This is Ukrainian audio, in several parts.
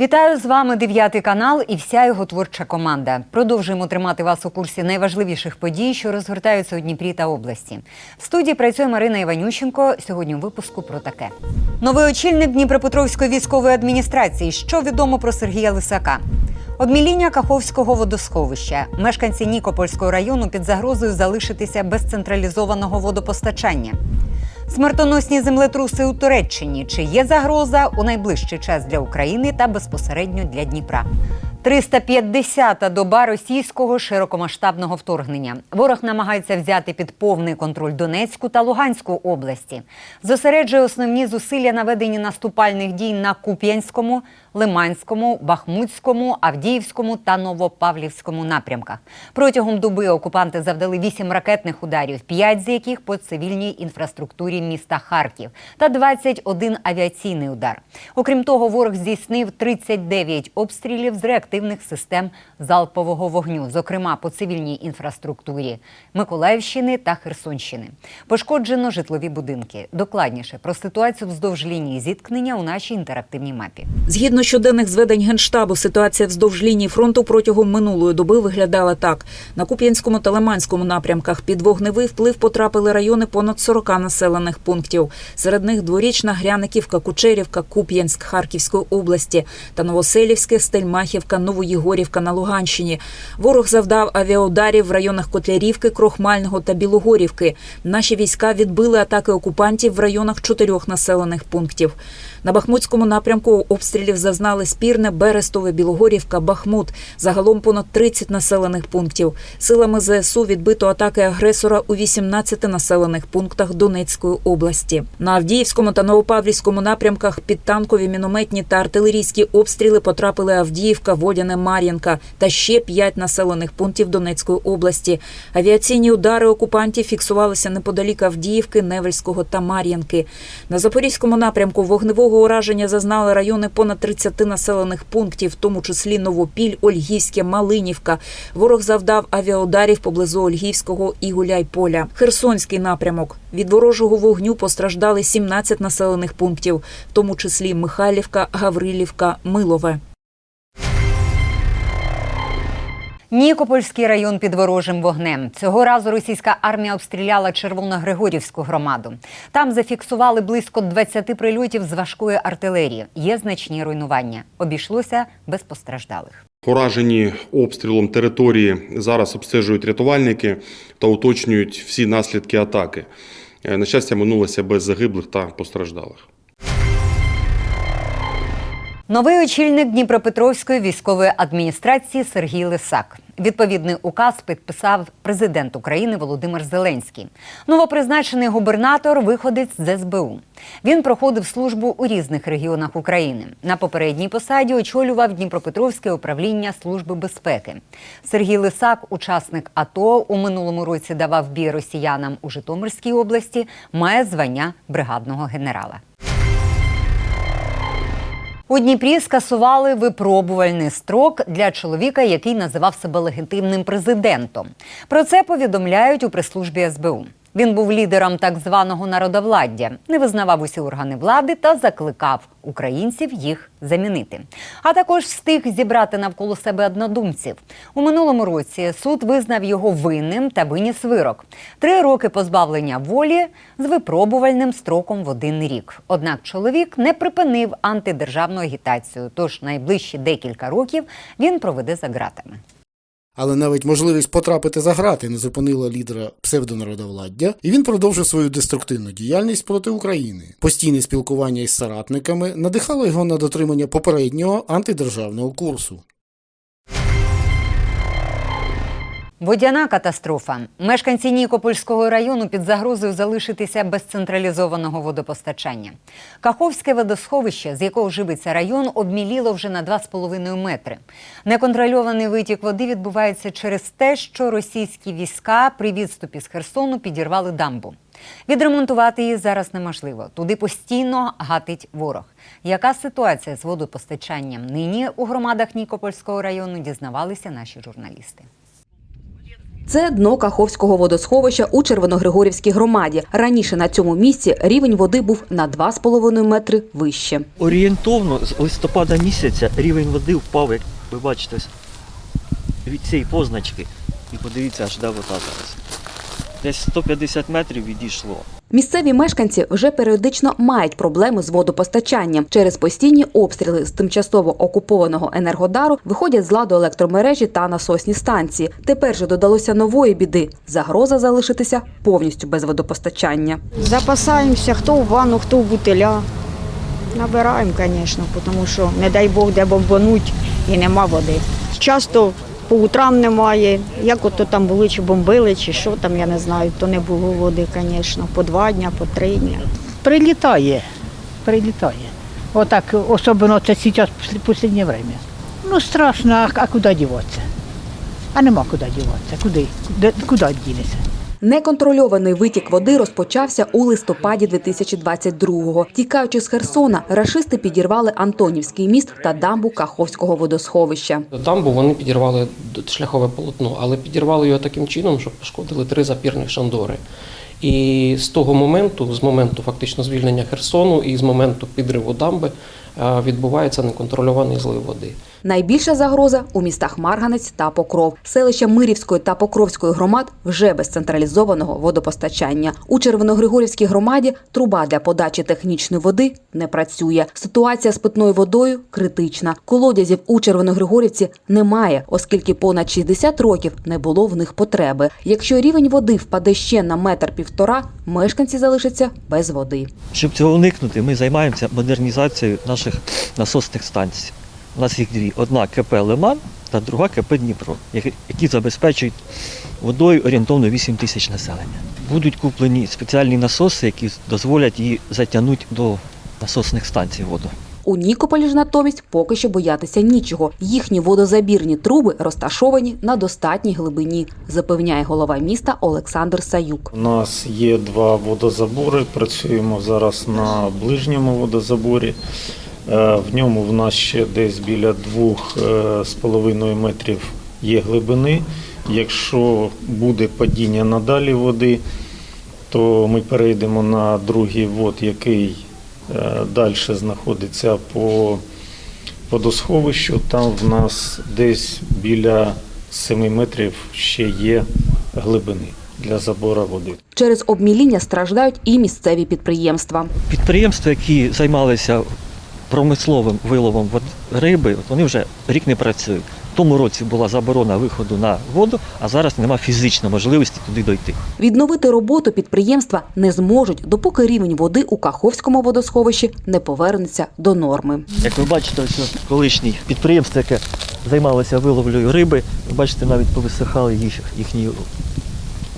Вітаю з вами дев'ятий канал і вся його творча команда. Продовжуємо тримати вас у курсі найважливіших подій, що розгортаються у Дніпрі та області. В студії працює Марина Іванющенко. Сьогодні у випуску про таке: новий очільник Дніпропетровської військової адміністрації. Що відомо про Сергія Лисака? Обміління Каховського водосховища. Мешканці Нікопольського району під загрозою залишитися без централізованого водопостачання. Смертоносні землетруси у Туреччині. Чи є загроза у найближчий час для України та безпосередньо для Дніпра? 350-та доба російського широкомасштабного вторгнення. Ворог намагається взяти під повний контроль Донецьку та Луганську області. Зосереджує основні зусилля на веденні наступальних дій на Куп'янському, Лиманському, Бахмутському, Авдіївському та Новопавлівському напрямках. Протягом доби окупанти завдали 8 ракетних ударів, 5 з яких по цивільній інфраструктурі міста Харків та 21 авіаційний удар. Окрім того, ворог здійснив 39 обстрілів з реактивних систем залпового вогню, зокрема по цивільній інфраструктурі Миколаївщини та Херсонщини. Пошкоджено житлові будинки. Докладніше про ситуацію вздовж лінії зіткнення у нашій інтерактивній мапі. Згідно щоденних зведень генштабу, ситуація вздовж лінії фронту протягом минулої доби виглядала так: на Куп'янському та Лиманському напрямках під вогневий вплив потрапили райони понад 40 населених пунктів. Серед них дворічна Гряниківка, Кучерівка, Куп'янськ Харківської області та Новоселівське, Стельмахівка, Новоєгорівка на Луганщині. Ворог завдав авіаударів в районах Котлярівки, Крохмального та Білогорівки. Наші війська відбили атаки окупантів в районах чотирьох населених пунктів. На Бахмутському напрямку обстрілів зазнали спірне Берестове, Білогорівка, Бахмут. Загалом понад 30 населених пунктів. Силами ЗСУ відбито атаки агресора у 18 населених пунктах Донецької області. На Авдіївському та Новопавлівському напрямках під танкові, мінометні та артилерійські обстріли потрапили Авдіївка, Водяне, Мар'їнка та ще 5 населених пунктів Донецької області. Авіаційні удари окупантів фіксувалися неподалік Авдіївки, Невельського та Мар'їнки. На Запорізькому напрямку вогневого ураження зазнали райони понад 30 населених пунктів, в тому числі Новопіль, Ольгівське, Малинівка. Ворог завдав авіаударів поблизу Ольгівського і Гуляйполя. Херсонський напрямок. Від ворожого вогню постраждали 17 населених пунктів, в тому числі Михайлівка, Гаврилівка, Милове. Нікопольський район під ворожим вогнем. Цього разу російська армія обстріляла Червоногригорівську громаду. Там зафіксували близько 20 прильотів з важкої артилерії. Є значні руйнування. Обійшлося без постраждалих. Уражені обстрілом території зараз обстежують рятувальники та уточнюють всі наслідки атаки. Е, На щастя, минулося без загиблих та постраждалих. Новий очільник Дніпропетровської військової адміністрації Сергій Лисак. Відповідний указ підписав президент України Володимир Зеленський. Новопризначений губернатор виходить з СБУ. Він проходив службу у різних регіонах України. На попередній посаді очолював Дніпропетровське управління Служби безпеки. Сергій Лисак, учасник АТО, у минулому році давав бій росіянам у Житомирській області, має звання бригадного генерала. У Дніпрі скасували випробувальний строк для чоловіка, який називав себе легітимним президентом. Про це повідомляють у прес-службі СБУ. Він був лідером так званого народовладдя, не визнавав усі органи влади та закликав українців їх замінити. А також встиг зібрати навколо себе однодумців. У минулому році суд визнав його винним та виніс вирок: три роки позбавлення волі з випробувальним строком в один рік. Однак чоловік не припинив антидержавну агітацію, тож найближчі декілька років він проведе за ґратами. Але навіть можливість потрапити за грати не зупинила лідера псевдонародовладдя, і він продовжив свою деструктивну діяльність проти України. Постійне спілкування із соратниками надихало його на дотримання попереднього антидержавного курсу. Водяна катастрофа. Мешканці Нікопольського району під загрозою залишитися без централізованого водопостачання. Каховське водосховище, з якого живиться район, обміліло вже на 2,5 метри. Неконтрольований витік води відбувається через те, що російські війська при відступі з Херсону підірвали дамбу. Відремонтувати її зараз неможливо. Туди постійно гатить ворог. Яка ситуація з водопостачанням нині у громадах Нікопольського району дізнавалися наші журналісти. Це дно Каховського водосховища у Червоногригорівській громаді. Раніше на цьому місці рівень води був на 2,5 метри вище. Орієнтовно з листопада місяця рівень води впав, як ви бачите, від цієї позначки. І подивіться, аж де вода зараз. Десь 150 метрів відійшло. Місцеві мешканці вже періодично мають проблеми з водопостачанням. Через постійні обстріли з тимчасово окупованого енергодару виходять з ладу електромережі та насосні станції. Тепер же додалося нової біди загроза залишитися повністю без водопостачання. Запасаємося, хто в ванну, хто в бутиля. Набираємо, звісно, тому що, не дай Бог, де бомбануть і нема води. Часто по утрам немає. Як ото там були, чи бомбили, чи що там, я не знаю, то не було води, звісно, по два дня, по три дня. Прилітає, прилітає. Отак, особливо це зараз в останнє время. Ну страшно, а куди діватися? А нема куди діватися. Куди? Куди дінеться? Неконтрольований витік води розпочався у листопаді 2022-го. Тікаючи з Херсона, рашисти підірвали Антонівський міст та дамбу Каховського водосховища. Дамбу вони підірвали шляхове полотно, але підірвали його таким чином, що пошкодили три запірних шандори. І з того моменту, з моменту фактично звільнення Херсону і з моменту підриву дамби відбувається неконтрольований злив води. Найбільша загроза у містах Марганець та Покров. Селища Мирівської та Покровської громад вже без централізованого водопостачання. У Червоногригорівській громаді труба для подачі технічної води не працює. Ситуація з питною водою критична. Колодязів у Червоногригорівці немає, оскільки понад 60 років не було в них потреби. Якщо рівень води впаде ще на метр півтора, мешканці залишаться без води. Щоб цього уникнути, ми займаємося модернізацією наших насосних станцій. У нас їх дві: одна КП Лиман та друга КП Дніпро, які- забезпечують водою орієнтовно 8 тисяч населення. Будуть куплені спеціальні насоси, які дозволять її затягнути до насосних станцій воду. У Нікополі ж натомість поки що боятися нічого. Їхні водозабірні труби розташовані на достатній глибині, запевняє голова міста Олександр Саюк. У нас є два водозабори. Працюємо зараз на ближньому водозаборі. Е, В ньому в нас ще десь біля двох е, з половиною метрів є глибини. Якщо буде падіння надалі води, то ми перейдемо на другий вод, який далі знаходиться по водосховищу. Там в нас десь біля 7 метрів ще є глибини для забору води. Через обміління страждають і місцеві підприємства. Підприємства, які займалися промисловим виловом риби, от вони вже рік не працюють. В тому році була заборона виходу на воду, а зараз немає фізичної можливості туди дойти. Відновити роботу підприємства не зможуть, допоки рівень води у Каховському водосховищі не повернеться до норми. Як ви бачите, ось колишнє підприємство, яке займалося виловлею риби, ви бачите, навіть повисихали їх, їхні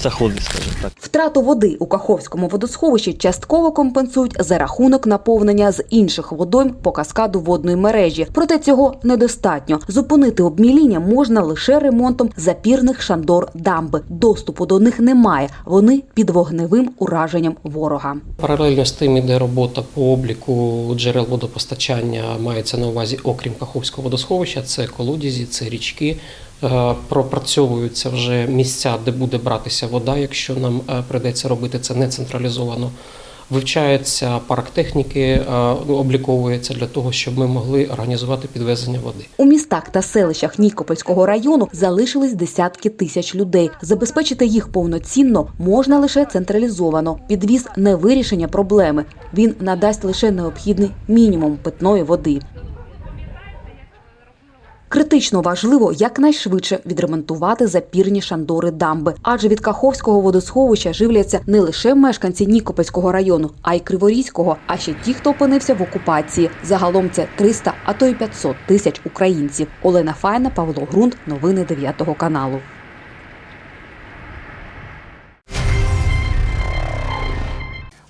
заходи, скажімо так. Втрату води у Каховському водосховищі частково компенсують за рахунок наповнення з інших водойм по каскаду водної мережі. Проте цього недостатньо. Зупинити обміління можна лише ремонтом запірних шандор дамби. Доступу до них немає. Вони під вогневим ураженням ворога. Паралельно з тим іде робота по обліку джерел водопостачання, мається на увазі, окрім Каховського водосховища, це колодязі, це річки. Е, Пропрацьовуються вже місця, де буде братися вода, якщо нам е, прийдеться робити це не централізовано. Вивчається парк техніки, е, обліковується для того, щоб ми могли організувати підвезення води. У містах та селищах Нікопольського району залишились десятки тисяч людей. Забезпечити їх повноцінно можна лише централізовано. Підвіз не вирішення проблеми. Він надасть лише необхідний мінімум питної води. Критично важливо якнайшвидше відремонтувати запірні шандори дамби, адже від Каховського водосховища живляться не лише мешканці Нікопольського району, а й Криворізького, а ще ті, хто опинився в окупації. Загалом це 300, а то й 500 тисяч українців. Олена Файна, Павло Грунт, новини 9 каналу.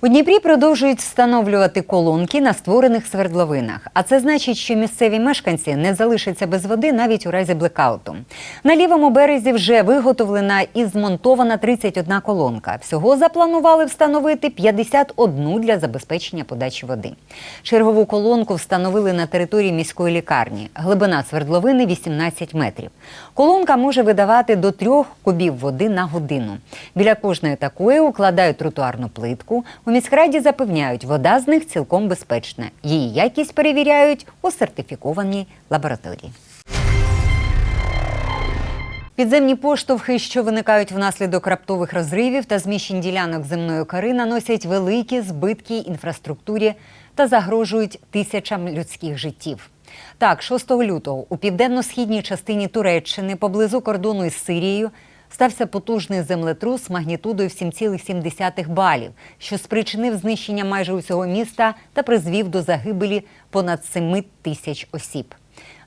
У Дніпрі продовжують встановлювати колонки на створених свердловинах. А це значить, що місцеві мешканці не залишаться без води навіть у разі блекауту. На лівому березі вже виготовлена і змонтована 31 колонка. Всього запланували встановити 51 для забезпечення подачі води. Чергову колонку встановили на території міської лікарні. Глибина свердловини 18 метрів. Колонка може видавати до трьох кубів води на годину. Біля кожної такої укладають тротуарну плитку. У міськраді запевняють, вода з них цілком безпечна. Її якість перевіряють у сертифікованій лабораторії. Підземні поштовхи, що виникають внаслідок раптових розривів та зміщень ділянок земної кори, наносять великі збитки інфраструктурі та загрожують тисячам людських життів. Так, 6 лютого у південно-східній частині Туреччини поблизу кордону із Сирією стався потужний землетрус магнітудою в 7,7 балів, що спричинив знищення майже усього міста та призвів до загибелі понад 7 тисяч осіб.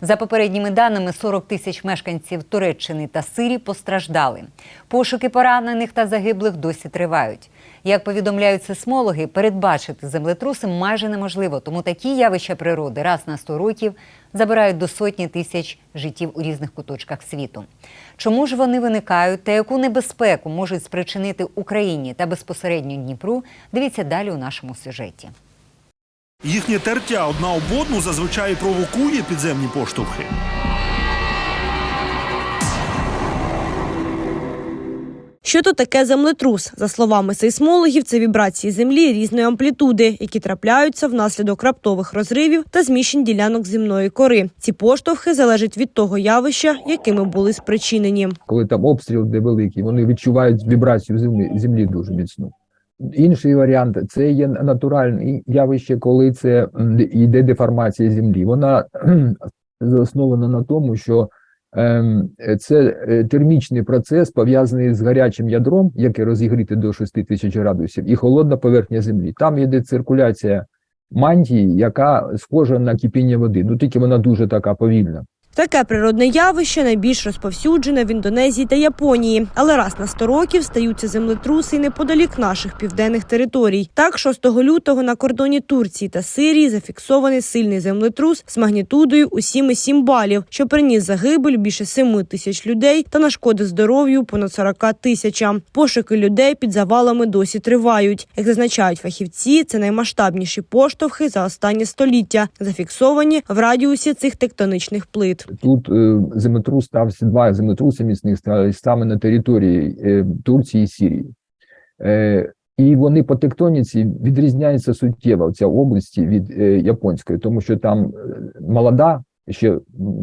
За попередніми даними, 40 тисяч мешканців Туреччини та Сирії постраждали. Пошуки поранених та загиблих досі тривають. Як повідомляють сейсмологи, передбачити землетруси майже неможливо, тому такі явища природи раз на 100 років забирають до сотні тисяч життів у різних куточках світу. Чому ж вони виникають та яку небезпеку можуть спричинити Україні та безпосередньо Дніпру? Дивіться далі у нашому сюжеті. Їхнє тертя одна об одну зазвичай провокує підземні поштовхи. Що то таке землетрус? За словами сейсмологів, це вібрації землі різної амплітуди, які трапляються внаслідок раптових розривів та зміщень ділянок земної кори. Ці поштовхи залежать від того явища, якими були спричинені. коли там обстріл де великий, вони відчувають вібрацію землі, землі дуже міцну. Інший варіант це є натуральне явище, коли це йде деформація землі. Вона заснована на тому, що це е, термічний процес пов'язаний з гарячим ядром, яке розігріти до 6 тисяч градусів, і холодна поверхня землі. Там йде циркуляція мантії, яка схожа на кипіння води. Ну тільки вона дуже така повільна. Таке природне явище найбільш розповсюджене в Індонезії та Японії, але раз на 100 років стаються землетруси й неподалік наших південних територій. Так, 6 лютого на кордоні Турції та Сирії зафіксований сильний землетрус з магнітудою у 7,7 балів, що приніс загибель більше 7 тисяч людей та нашкодив здоров'ю понад 40 тисячам. Пошуки людей під завалами досі тривають. Як зазначають фахівці, це наймасштабніші поштовхи за останнє століття, зафіксовані в радіусі цих тектонічних плит. Тут е, землетрус стався два землетруси міцних стали саме на території е, Турції і Сирії. Е, і вони по тектоніці відрізняються суттєво ця області від японської, тому що там молода ще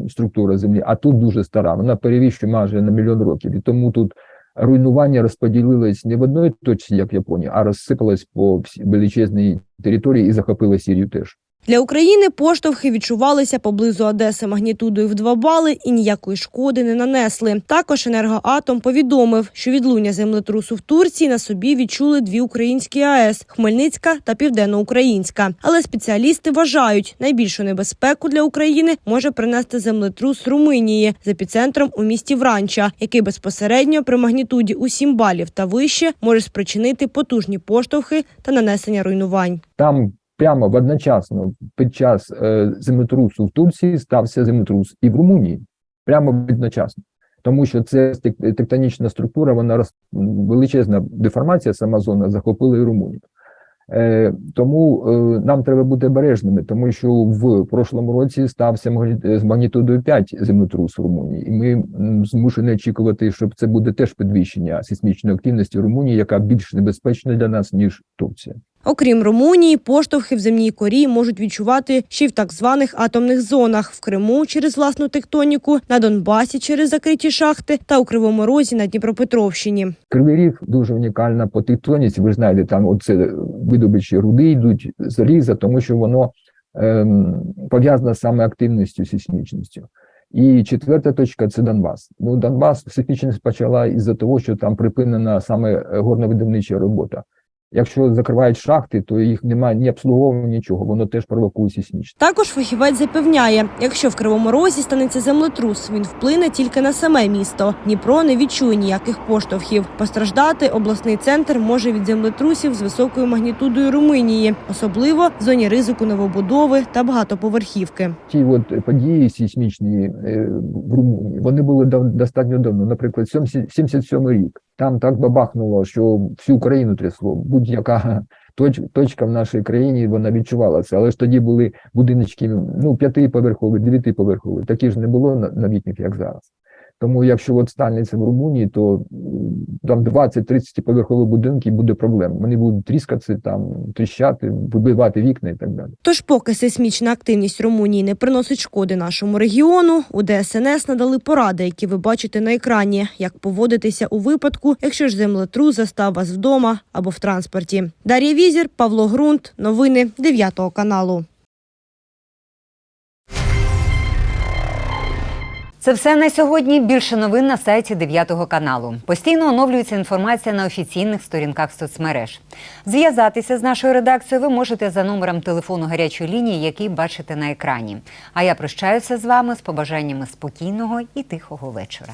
структура землі, а тут дуже стара. Вона перевищує майже на мільйон років. І тому тут руйнування розподілилось не в одної точці, як в Японії, а розсипалось по величезній території і захопило Сирію теж. Для України поштовхи відчувалися поблизу Одеси магнітудою в 2 бали і ніякої шкоди не нанесли. Також енергоатом повідомив, що відлуння землетрусу в Турції на собі відчули дві українські АЕС Хмельницька та Південноукраїнська. Але спеціалісти вважають, найбільшу небезпеку для України може принести землетрус Румунії з епіцентром у місті Вранча, який безпосередньо при магнітуді у 7 балів та вище може спричинити потужні поштовхи та нанесення руйнувань. Там прямо одночасно під час е, землетрусу в Турції стався землетрус і в Румунії. Прямо одночасно. Тому що це тектонічна структура, вона роз, величезна деформація, сама зона захопила і Румунію. Е, тому е, нам треба бути обережними, тому що в прошлому році стався з магнітудою 5 землетрус в Румунії, і ми змушені очікувати, що це буде теж підвищення сейсмічної активності Румунії, яка більш небезпечна для нас ніж Турція. Окрім Румунії, поштовхи в земній корі можуть відчувати ще й в так званих атомних зонах в Криму через власну тектоніку, на Донбасі через закриті шахти та у Кривому Розі на Дніпропетровщині. Кривий Ріг дуже унікальна по тектоніці. Ви знаєте, там оце видобичі руди йдуть заліза, тому що воно ем, пов'язане саме активністю сейсмічністю. І четверта точка це Донбас. Ну, Донбас сейсмічність почала із-за того, що там припинена саме горновидавнича робота. Якщо закривають шахти, то їх немає ні обслуговування, нічого. Воно теж провокує сейсмічність. Також фахівець запевняє, якщо в Кривому Розі станеться землетрус, він вплине тільки на саме місто. Дніпро не відчує ніяких поштовхів. Постраждати обласний центр може від землетрусів з високою магнітудою Румунії, особливо в зоні ризику новобудови та багатоповерхівки. Ті от події сейсмічні е, в Румунії, вони були достатньо давно. Наприклад, 77 рік. Там так бабахнуло, що всю Україну трясло. Будь-яка точ, точка в нашій країні вона відчувала це. Але ж тоді були будиночки ну, п'ятиповерхові, дев'ятиповерхові. Такі ж не було на- новітніх, як зараз. Тому якщо от станеться в Румунії, то там 20-30 поверхові будинки буде проблема. Вони будуть тріскатися, там тріщати, вибивати вікна і так далі. Тож, поки сейсмічна активність Румунії не приносить шкоди нашому регіону, у ДСНС надали поради, які ви бачите на екрані, як поводитися у випадку, якщо ж землетрус застав вас вдома або в транспорті. Дар'я Візір, Павло Грунт, новини 9 каналу. Це все на сьогодні. Більше новин на сайті 9 каналу. Постійно оновлюється інформація на офіційних сторінках соцмереж. Зв'язатися з нашою редакцією ви можете за номером телефону гарячої лінії, який бачите на екрані. А я прощаюся з вами з побажаннями спокійного і тихого вечора.